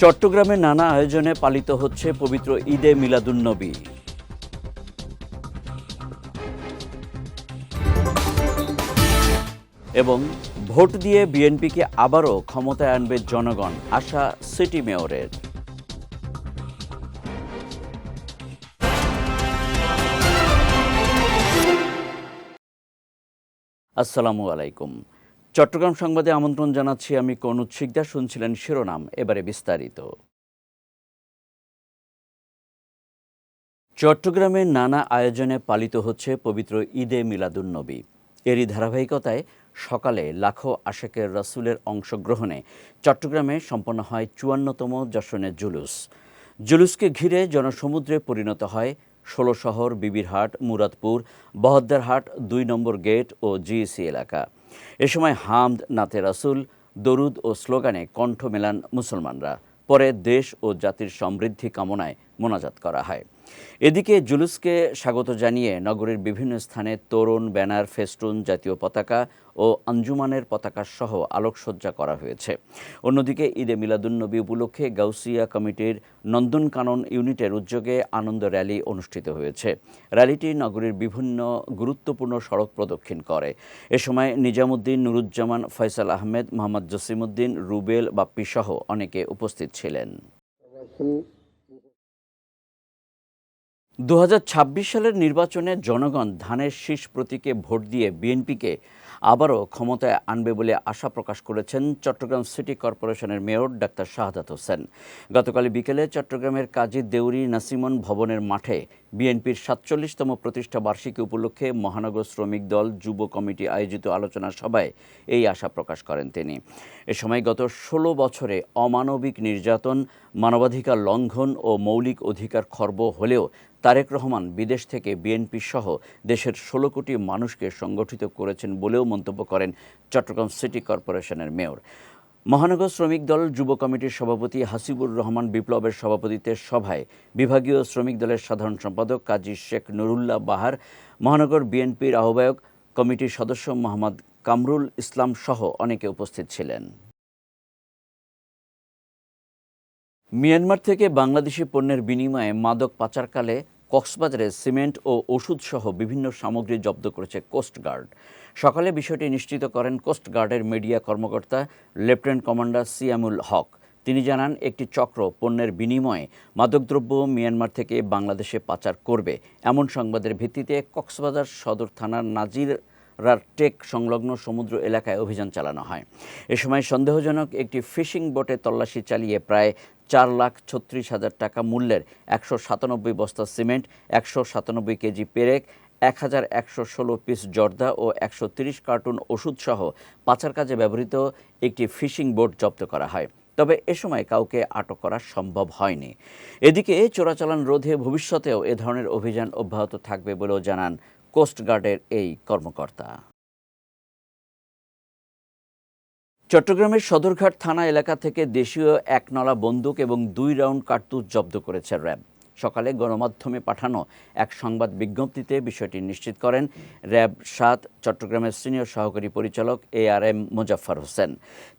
চট্টগ্রামে নানা আয়োজনে পালিত হচ্ছে পবিত্র ঈদে মিলাদুন্নবী। এবং ভোট দিয়ে বিএনপিকে আবারও ক্ষমতায় আনবে জনগণ, আশা সিটি মেয়রের। আসসালামু আলাইকুম। চট্টগ্রাম সংবাদে আমন্ত্রণ জানাচ্ছি আমি কনুৎ শিকদার, শুনছিলেন শিরোনাম, এবারে বিস্তারিত। চট্টগ্রামে নানা আয়োজনে পালিত হচ্ছে পবিত্র ঈদে মিলাদুন্নবী। এরই ধারাবাহিকতায় সকালে লাখো আশেকের রাসুলের অংশগ্রহণে চট্টগ্রামে সম্পন্ন হয় চুয়ান্নতম যশনের জুলুস। জুলুসকে ঘিরে জনসমুদ্রে পরিণত হয় ষোলো শহর, বিবিরহাট, মুরাদপুর বহদ্দারহাট দুই নম্বর গেট ও জিএসি এলাকা। এ সময় হামদ, নাতে রাসুল, দরুদ ও স্লোগানে কণ্ঠ মেলান মুসলমানরা। পরে দেশ ও জাতির সমৃদ্ধি কামনায় মোনাজাত করা হয়। এদিকে জুলুসকে স্বাগত জানিয়ে নগরীর বিভিন্ন স্থানে তোরণ, ব্যানার, ফেস্টুন, জাতীয় পতাকা ও আঞ্জুমানের পতাকা সহ আলোকসজ্জা করা হয়েছে। অন্যদিকে ঈদে মিলাদুন্নবী উপলক্ষে গাউসিয়া কমিটির নন্দনকানন ইউনিটের উদ্যোগে আনন্দ র্যালি অনুষ্ঠিত হয়েছে। র্যালিটি নগরীর বিভিন্ন গুরুত্বপূর্ণ সড়ক প্রদক্ষিণ করে। এ সময় নিজামুদ্দিন, নুরুজ্জামান, ফয়সাল আহমেদ, মোহাম্মদ জসিমুদ্দিন, রুবেল বাপ্পি সহ অনেকে উপস্থিত ছিলেন। দু হাজার ছাব্বিশ সালের নির্বাচনে জনগণ ধানের শীষ প্রতীকে ভোট দিয়ে বিএনপিকে আবারও ক্ষমতায় আনবে বলে আশা প্রকাশ করেছেন চট্টগ্রাম সিটি কর্পোরেশনের মেয়র ডাক্তার শাহাদাত হোসেন। গতকাল বিকেলে চট্টগ্রামের কাজী দেউরি নাসিমন ভবনের মাঠে বিএনপির সাতচল্লিশতম প্রতিষ্ঠা বার্ষিকী উপলক্ষে মহানগর শ্রমিক দল, যুব কমিটি আয়োজিত আলোচনা সভায় এই আশা প্রকাশ করেন তিনি। এ সময় গত ষোলো বছরে অমানবিক নির্যাতন, মানবাধিকার লঙ্ঘন ও মৌলিক অধিকার খর্ব হলেও তারেক রহমান বিদেশ থেকে বিএনপি সহ দেশের ষোলো কোটি মানুষকে সংগঠিত করেছেন বলেও মন্তব্য করেন চট্টগ্রাম সিটি কর্পোরেশনের মেয়র। মহানগর শ্রমিক দল যুব কমিটির সভাপতি হাসিবুর রহমান বিপ্লবের সভাপতিত্বে সভায় বিভাগীয় শ্রমিক দলের সাধারণ সম্পাদক কাজী শেখ নুরুল্লাহ বাহার, মহানগর বিএনপির আহ্বায়ক কমিটির সদস্য মোহাম্মদ কামরুল ইসলাম সহ অনেকে উপস্থিত ছিলেন। মিয়ানমার থেকে বাংলাদেশি পণ্যের বিনিময়ে মাদক পাচারকালে কক্সবাজারে সিমেন্ট ও ওষুধসহ বিভিন্ন সামগ্রী জব্দ করেছে কোস্টগার্ড সকালে বিষয়টি নিশ্চিত করেন কোস্টগার্ডের মিডিয়া কর্মকর্তা লেফটেন্যান্ট কমান্ডার সিয়ামুল হক। তিনি জানান, একটি চক্র পণ্যের বিনিময়ে মাদকদ্রব্য মিয়ানমার থেকে বাংলাদেশে পাচার করবে। এমন সংবাদের ভিত্তিতে কক্সবাজার সদর থানার নাজির রার টেক সংলগ্ন সমুদ্র এলাকায় অভিযান চালানো হয়। এ সময় সন্দেহজনক একটি ফিশিং বোটে তল্লাশি চালিয়ে প্রায় চার লাখ ছত্রিশ হাজার টাকা মূল্যের একশো সাতানব্বই বস্তা সিমেন্ট, একশো সাতানব্বই কেজি পেরেক এক হাজার একশো ষোলো পিস জর্দা ও একশো তিরিশ কার্টুন ওষুধসহ পাচার কাজে ব্যবহৃত একটি ফিশিং বোট জব্দ করা হয়। তবে এ সময় কাউকে আটক করা সম্ভব হয়নি। এদিকে চোরাচালান রোধে ভবিষ্যতেও এ ধরনের অভিযান অব্যাহত থাকবে বলেও জানান কোস্টগার্ডের এই কর্মকর্তা। চট্টগ্রামের সদরঘাট থানা এলাকা থেকে দেশীয় একনলা বন্দুক এবং দুই রাউন্ড কার্তুজ জব্দ করেছে র্যাব। সকালে গণমাধ্যমে পাঠানো এক সংবাদ বিজ্ঞপ্তিতে বিষয়টি নিশ্চিত করেন র্যাব সাত চট্টগ্রামের সিনিয়র সহকারী পরিচালক A R M Mozaffar Hossain.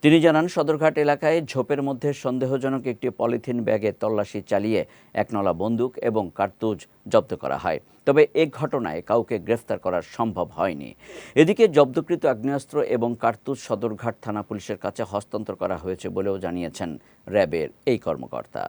তিনি জানান, সদরঘাট এলাকায় ঝোপের মধ্যে সন্দেহজনক একটি পলিথিন ব্যাগে তল্লাশি চালিয়ে একনলা বন্দুক এবং কার্তুজ জব্দ করা হয়। তবে এ ঘটনায় কাউকে গ্রেফতার করা সম্ভব হয়নি। এদিকে জব্দকৃত আগ্নেয়াস্ত্র এবং কার্তুজ সদরঘাট থানা পুলিশের কাছে হস্তান্তর করা হয়েছে বলেও জানিয়েছেন র্যাবের এই কর্মকর্তা।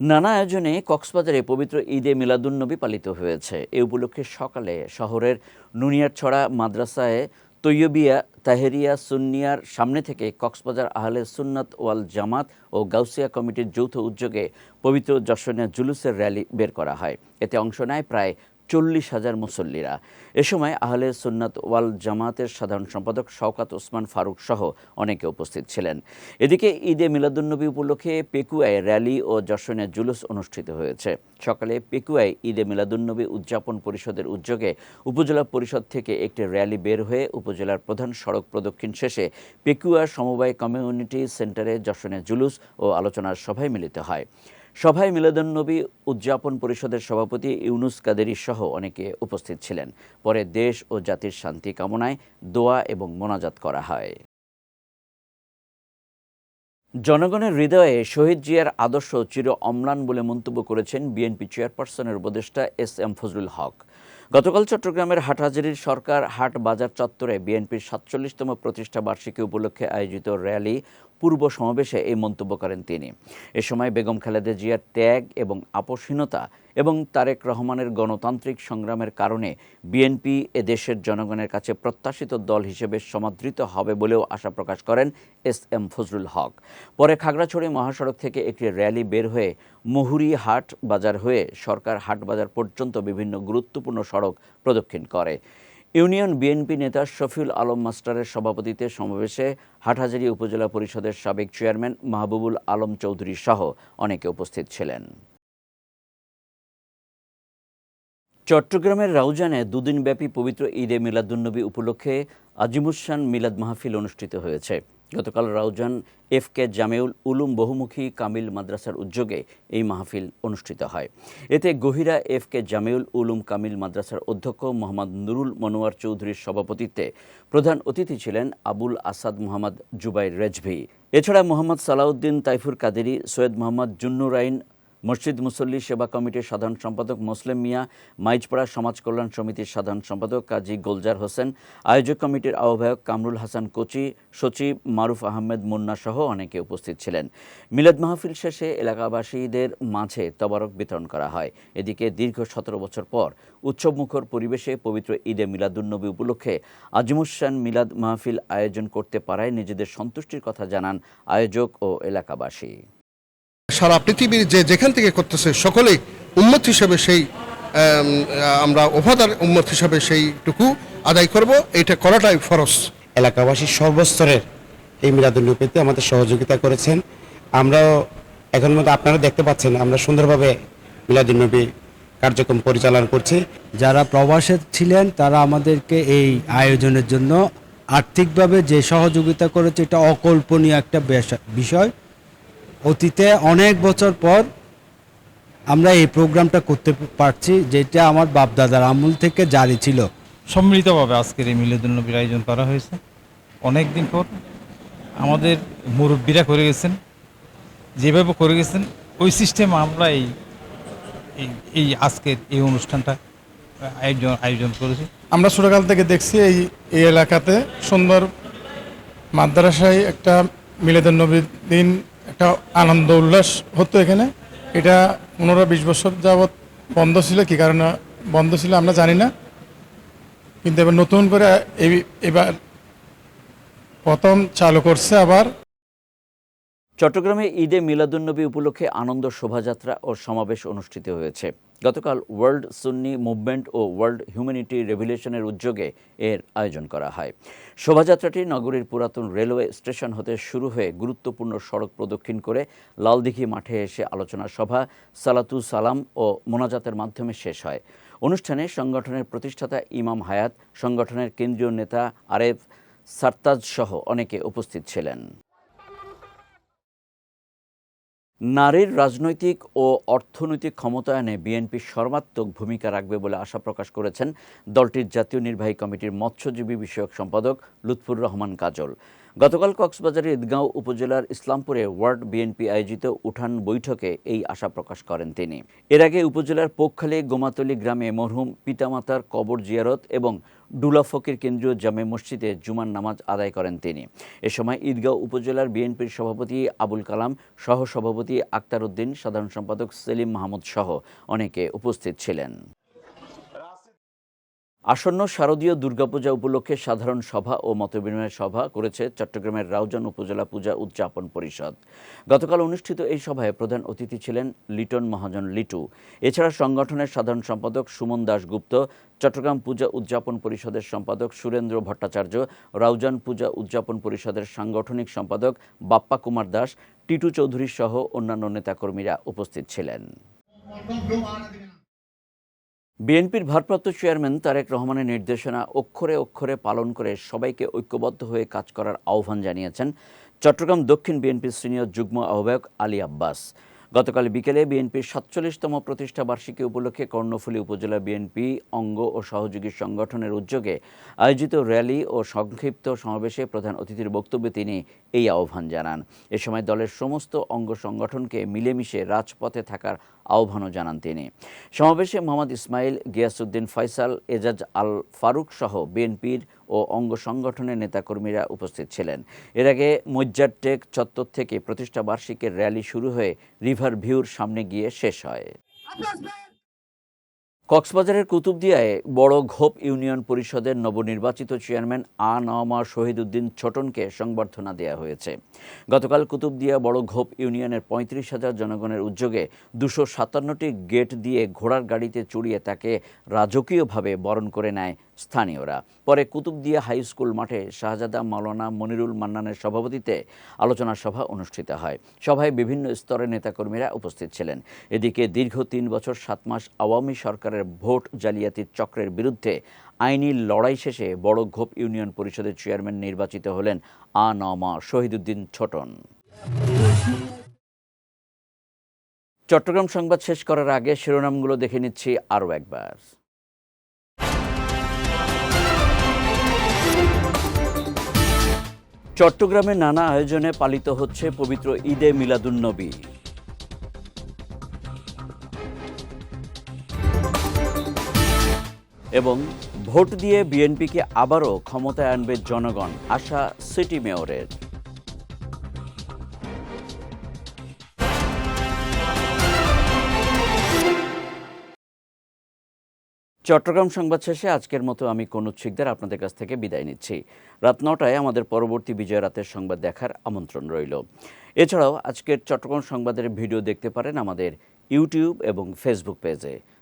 নানা আয়োজনে কক্সবাজারে পবিত্র ঈদে মিলাদুন্নবী পালিত হয়েছে। এ উপলক্ষে সকালে শহরের নুনিয়ারছড়া মাদ্রাসায় তৈয়বিয়া, তাহেরিয়া, সুন্নিয়ার সামনে থেকে কক্সবাজার আহলে সুন্নাত ওয়াল জামাত ও গাউসিয়া কমিটির যৌথ উদ্যোগে পবিত্র যশোনিয়া জুলুসের র্যালি বের করা হয়। এতে অংশ নেয় প্রায় চল্লিশ হাজার মুসল্লিরা। এ সময় আহলে সুন্নাত ওয়াল জামাতের সাধারণ সম্পাদক শওকাত ওসমান ফারুক সহ অনেকে উপস্থিত ছিলেন। এদিকে ঈদে মিলাদুন্নবী উপলক্ষে পেকুয়ায় র্যালি ও যশনের জুলুস অনুষ্ঠিত হয়েছে। সকালে পেকুয়ায় ঈদে মিলাদুন্নবী উদযাপন পরিষদের উদ্যোগে উপজেলা পরিষদ থেকে একটি র্যালি বের হয়ে উপজেলার প্রধান সড়ক প্রদক্ষিণ শেষে পেকুয়া সমবায় কমিউনিটি সেন্টারে যশনের জুলুস ও আলোচনার সভায় মিলিত হয়। সভায় মিলাদুন্নবী উদযাপন পরিষদের সভাপতি ইউনুস কাদেরি সহ অনেকে উপস্থিত ছিলেন। পরে দেশ ও জাতির শান্তি কামনায় দোয়া এবং মোনাজাত করা হয়। জনগণের হৃদয়ে শহীদ জিয়ার আদর্শ চির অম্লান বলে মন্তব্য করেছেন বিএনপি চেয়ারপারসনের উপদেষ্টা এস এম ফজলুল হক। গতকাল চট্টগ্রামের হাটহাজারীর সরকার হাট বাজার চত্বরে বিএনপির সাতচল্লিশতম প্রতিষ্ঠা বার্ষিকী উপলক্ষে আয়োজিত র্যালি পূর্ব সমাবেশে এই মন্তব্য করেন তিনি। এ সময় বেগম খালেদা জিয়ার ত্যাগ এবং আপোষহীনতা এবং তারেক রহমানের গণতান্ত্রিক সংগ্রামের কারণে বিএনপি এ দেশের জনগণের কাছে প্রত্যাশিত দল হিসেবে সমাদৃত হবে বলেও আশা প্রকাশ করেন এস এম ফজলুল হক। পরে খাগড়াছড়ি মহাসড়ক থেকে একটি র্যালি বের হয়ে মুহুরী হাট বাজার হয়ে সরকার হাট বাজার পর্যন্ত বিভিন্ন গুরুত্বপূর্ণ সড়ক প্রদক্ষিণ করে। ইউনিয়ন বিএনপি নেতা শফিউল আলম মাস্টারের সভাপতিত্বে সমাবেশে হাটহাজারী উপজেলা পরিষদের সাবেক চেয়ারম্যান মাহবুবুল আলম চৌধুরী সহ অনেকে উপস্থিত ছিলেন। চট্টগ্রামের রাউজানে দুদিনব্যাপী পবিত্র ঈদে মিলাদুন্নবী উপলক্ষে আজিমুসান মিলাদ মাহফিল অনুষ্ঠিত হয়েছে। গতকাল রাউজান এফ কে জামেউল উলুম বহুমুখী কামিল মাদ্রাসার উদ্যোগে এই মাহফিল অনুষ্ঠিত হয়। এতে গহিরা এফ কে জামেউল উলুম কামিল মাদ্রাসার অধ্যক্ষ মোহাম্মদ নুরুল মনোয়ার চৌধুরীর সভাপতিত্বে প্রধান অতিথি ছিলেন আবুল আসাদ মোহাম্মদ জুবাই রেজভি। এছাড়া মোহাম্মদ সালাউদ্দিন তাইফুর কাদেরি, সৈয়দ মোহাম্মদ জুন্নুরাইন মসজিদ মুসল্লি সেবা কমিটির সাধারণ সম্পাদক মুসলিম মিয়া, মাইজপাড়া সমাজ কল্যাণ সমিতির সাধারণ সম্পাদক কাজী গোলজার হোসেন, আয়োজক কমিটির আহ্বায়ক কামরুল হাসান কোচি, সচিব মারুফ আহমেদ মুন্না সহ অনেকে উপস্থিত ছিলেন। মিলাদ মাহফিল শেষে এলাকাবাসীদের মাঝে তবারক বিতরণ করা হয়। এদিকে দীর্ঘ সতেরো বছর পর উৎসবমুখর পরিবেশে পবিত্র ঈদে মিলাদুন্নবী উপলক্ষে আজিমুসান মিলাদ মাহফিল আয়োজন করতে পারায় নিজেদের সন্তুষ্টির কথা জানান আয়োজক ও এলাকাবাসী। সারা পৃথিবীর যে যেখান থেকে করতেছে সকলেই উম্মত হিসেবে সেই আমরা ওভাদার উম্মত হিসেবে সেইটুকু আদায় করব। এটা করাটাই ফরজ। এলাকাবাসীর সর্বস্তরের এই মিলাদুল্লুপিতে আমাদের সহযোগিতা করেছেন। আমরাও এখন মধ্যে আপনারা দেখতে পাচ্ছেন আমরা সুন্দরভাবে মিলাদুলনবী কার্যক্রম পরিচালনা করছি। যারা প্রবাসে ছিলেন তারা আমাদেরকে এই আয়োজনের জন্য আর্থিকভাবে যে সহযোগিতা করেছে এটা অকল্পনীয় একটা বিষয়। অতীতে অনেক বছর পর আমরা এই প্রোগ্রামটা করতে পারছি যেটা আমার বাপদাদার আমূল থেকে জারি ছিল। সম্মিলিতভাবে আজকের এই মিলাদুন্নবীর আয়োজন করা হয়েছে। অনেক দিন পর আমাদের মুরব্বীরা করে গেছেন। যেভাবে করে গেছেন ওই সিস্টেম আমরা এই এই- এই আজকের এই অনুষ্ঠানটা আয়োজন আয়োজন করেছি। আমরা ছোটকাল থেকে দেখছি এই এই এলাকাতে সুন্দর মাদ্রাসায় একটা মিলেদের নবীর দিন একটা আনন্দ উল্লাস হতো এখানে। এটা পনেরো বিশ বছর যাবৎ বন্ধ ছিল। কি কারণে বন্ধ ছিল আমরা জানি না। কিন্তু এবার নতুন করে এবার প্রথম চালু করছে আবার চট্টগ্রামে ঈদে মিলাদুন্নবী উপলক্ষে আনন্দ শোভাযাত্রা ও সমাবেশ অনুষ্ঠিত হয়েছে। গতকাল ওয়ার্ল্ড সুন্নি মুভমেন্ট ও ওয়ার্ল্ড হিউম্যানিটি রেভুলেশনের উদ্যোগে এর আয়োজন করা হয়। শোভাযাত্রাটি নগরীর পুরাতন রেলওয়ে স্টেশন হতে শুরু হয়ে গুরুত্বপূর্ণ সড়ক প্রদক্ষিণ করে লালদিঘি মাঠে এসে আলোচনা সভা, সালাতু সালাম ও মোনাজাতের মাধ্যমে শেষ হয়। অনুষ্ঠানে সংগঠনের প্রতিষ্ঠাতা ইমাম হায়াত, সংগঠনের কেন্দ্রীয় নেতা আরেফ সারতাজ সহ অনেকে উপস্থিত ছিলেন। নারীর রাজনৈতিক ও অর্থনৈতিক ক্ষমতায়নে বিএনপি সর্বাত্মক ভূমিকা রাখবে বলে আশা প্রকাশ করেছেন দলটির জাতীয় নির্বাহী কমিটির মৎস্যজীবী বিষয়ক সম্পাদক লুৎফুর রহমান কাজল। গতকাল কক্সবাজারের ঈদগাঁও উপজেলার ইসলামপুরে ওয়ার্ড বিএনপি আয়োজিত উঠান বৈঠকে এই আশা প্রকাশ করেন তিনি। এর আগে উপজেলার পোকখালী গোমাতলি গ্রামে মরহুম পিতামাতার কবর জিয়ারত এবং ডুলা ফকির কেন্দ্রীয় জামে মসজিদে জুমার নামাজ আদায় করেন তিনি। এ সময় ঈদগাঁও উপজেলার বিএনপির সভাপতি আবুল কালাম সহ সভাপতি আক্তার উদ্দিন, সাধারণ সম্পাদক সেলিম মাহমুদ সহ অনেকে উপস্থিত ছিলেন। আসন্ন শারদীয় দুর্গাপূজা উপলক্ষে সাধারণ সভা ও মতবিনিময় সভা করেছে চট্টগ্রামের রাউজান উপজেলা পূজা উদযাপন পরিষদ। গতকাল অনুষ্ঠিত এই সভায় প্রধান অতিথি ছিলেন লিটন মহাজন লিটু। এছাড়া সংগঠনের সাধারণ সম্পাদক সুমন দাশগুপ্ত, চট্টগ্রাম পূজা উদযাপন পরিষদের সম্পাদক সুরেন্দ্র ভট্টাচার্য, রাউজান পূজা উদযাপন পরিষদের সাংগঠনিক সম্পাদক বাপ্পা কুমার দাস, টিটু চৌধুরী সহ অন্যান্য নেতাকর্মীরা উপস্থিত ছিলেন। বিএনপির ভারপ্রাপ্ত চেয়ারম্যান তারেক রহমানের নির্দেশনা অক্ষরে অক্ষরে পালন করে সবাইকে ঐক্যবদ্ধ হয়ে কাজ করার আহ্বান জানিয়েছেন চট্টগ্রাম দক্ষিণ বিএনপির সিনিয়র যুগ্ম আহ্বায়ক আলী আব্বাস। গতকাল বিকেলে বিএনপির সাতচল্লিশতম প্রতিষ্ঠা বার্ষিকী উপলক্ষে কর্ণফুলী উপজেলা বিএনপি, অঙ্গ ও সহযোগী সংগঠনের উদ্যোগে আয়োজিত র্যালি ও সংক্ষিপ্ত সমাবেশে প্রধান অতিথির বক্তব্যে তিনি এই আহ্বান জানান। এ সময় দলের সমস্ত অঙ্গ সংগঠনকে মিলেমিশে রাজপথে থাকার আহ্বানও জানান তিনি। সমাবেশে মোহাম্মদ ইসমাইল, গিয়াসউদ্দিন ফয়সাল, এজাজ আল ফারুক সহ বিএনপির ও অঙ্গ সংগঠনের নেতাকর্মীরা উপস্থিত ছিলেন। এর আগে মজ্জারটেক চত্বর থেকে প্রতিষ্ঠা বার্ষিকের র্যালি শুরু হয়ে রিভার ভিউর সামনে গিয়ে শেষ হয়। কক্সবাজারের কুতুবদিয়ায় বড় ঘোপ ইউনিয়ন পরিষদের নবনির্বাচিত চেয়ারম্যান আ নওমা শহীদুদ্দিন ছোটনকে সংবর্ধনা দেওয়া হয়েছে। গতকাল কুতুবদিয়া বড় ঘোপ ইউনিয়নের পঁয়ত্রিশ হাজার জনগণের উদ্যোগে দুশো সাতান্নটি গেট দিয়ে ঘোড়ার গাড়িতে চড়িয়ে তাকে রাজকীয়ভাবে বরণ করে নেয় স্থানীয়রা। পরে কুতুবদিয়া হাই স্কুল মাঠে শাহজাদা মাওলানা মনিরুল মান্নানের সভাপতিতে আলোচনা সভা অনুষ্ঠিত হয়। সভায় বিভিন্ন স্তরের নেতাকর্মীরা উপস্থিত ছিলেন। এদিকে দীর্ঘ তিন বছর সাত মাস আওয়ামী সরকারের ভোট জালিয়াতির চক্রের বিরুদ্ধে আইনি লড়াই শেষে বড় ঘোপ ইউনিয়ন পরিষদের চেয়ারম্যান নির্বাচিত হলেন আ নমা শহীদুদ্দিন ছোটন। চট্টগ্রাম সংবাদ শেষ করার আগে শিরোনামগুলো দেখে নিচ্ছি আরও একবার। চট্টগ্রামে নানা আয়োজনে পালিত হচ্ছে পবিত্র ঈদে মিলাদুন্নবী এবং ভোট দিয়ে বিএনপিকে আবারও ক্ষমতায় আনবে জনগণ, আশা সিটি মেয়রের। চট্টগ্রাম সংবাদ শেষে আজকের মতো আমি কনুৎ শিকদার আপনাদের কাছ থেকে বিদায় নিচ্ছি। রাত নটায় আমাদের পরবর্তী বিজয় রাতের সংবাদ দেখার আমন্ত্রণ রইল। এছাড়াও আজকের চট্টগ্রাম সংবাদের ভিডিও দেখতে পারেন আমাদের ইউটিউব এবং ফেসবুক পেজে।